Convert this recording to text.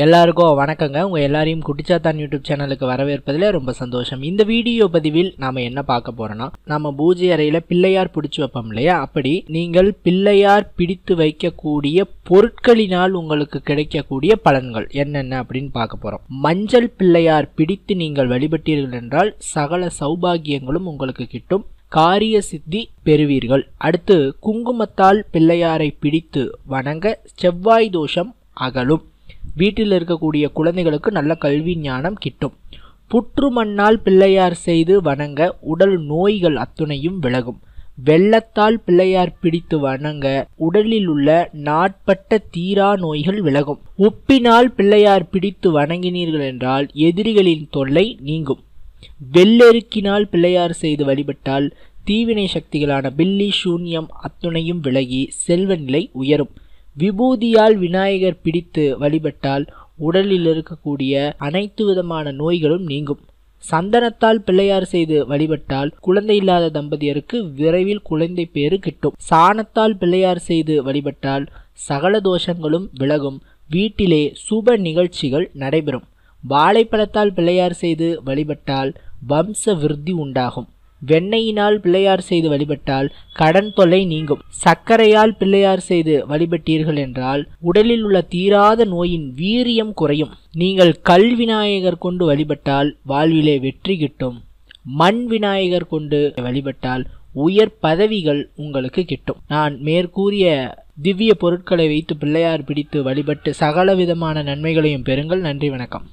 எல்லாருக்கும் வணக்கங்க. உங்கள் எல்லாரையும் குட்டிச்சாத்தான் யூடியூப் சேனலுக்கு வரவேற்பதில் ரொம்ப சந்தோஷம். இந்த வீடியோ பதிவில் நாம் என்ன பார்க்க போகிறோன்னா நம்ம பூஜை அறையில் பிள்ளையார் பிடிச்சி வைப்போம் இல்லையா? அப்படி நீங்கள் பிள்ளையார் பிடித்து வைக்கக்கூடிய பொருட்களினால் உங்களுக்கு கிடைக்கக்கூடிய பலன்கள் என்னென்ன அப்படின்னு பார்க்க போகிறோம் மஞ்சள் பிள்ளையார் பிடித்து நீங்கள் வழிபட்டீர்கள் என்றால் சகல சௌபாகியங்களும் உங்களுக்கு கிட்டும். காரிய சித்தி பெறுவீர்கள். அடுத்து குங்குமத்தால் பிள்ளையாரை பிடித்து வணங்க செவ்வாய் தோஷம் அகலும். வீட்டில் இருக்கக்கூடிய குழந்தைகளுக்கு நல்ல கல்வி ஞானம் கிட்டும். புற்று மண்ணால் பிள்ளையார் செய்து வணங்க உடல் நோய்கள் அத்துணையும் விலகும். வெள்ளத்தால் பிள்ளையார் பிடித்து வணங்க உடலில் உள்ள நாட்பட்ட தீரா நோய்கள் விலகும். உப்பினால் பிள்ளையார் பிடித்து வணங்கினீர்கள் என்றால் எதிரிகளின் தொல்லை நீங்கும். வெள்ளெருக்கினால் பிள்ளையார் செய்து வழிபட்டால் தீவினை சக்திகளான பில்லி சூன்யம் அத்துணையும் விலகி செல்வநிலை உயரும். விபூதியால் விநாயகர் பிடித்து வழிபட்டால் உடலில் இருக்கக்கூடிய அனைத்து விதமான நோய்களும் நீங்கும். சந்தனத்தால் பிள்ளையார் செய்து வழிபட்டால் குழந்தை இல்லாத தம்பதியருக்கு விரைவில் குழந்தை பேறு கிட்டும். சாணத்தால் பிள்ளையார் செய்து வழிபட்டால் சகல தோஷங்களும் விலகும். வீட்டிலே சுப நிகழ்ச்சிகள் நடைபெறும். வாழைப்பழத்தால் பிள்ளையார் செய்து வழிபட்டால் வம்ச விருத்தி உண்டாகும். வெண்ணெயினால் பிள்ளையார் செய்து வழிபட்டால் கடன் தொல்லை நீங்கும். சர்க்கரையால் பிள்ளையார் செய்து வழிபட்டீர்கள் என்றால் உடலில் உள்ள தீராத நோயின் வீரியம் குறையும். நீங்கள் கல் விநாயகர் கொண்டு வழிபட்டால் வாழ்விலே வெற்றி கிட்டும். மண் விநாயகர் கொண்டு வழிபட்டால் உயர் பதவிகள் உங்களுக்கு கிட்டும். நான் மேற்கூறிய திவ்ய பொருட்களை வைத்து பிள்ளையார் பிடித்து வழிபட்டு சகல விதமான நன்மைகளையும் பெறுங்கள். நன்றி வணக்கம்.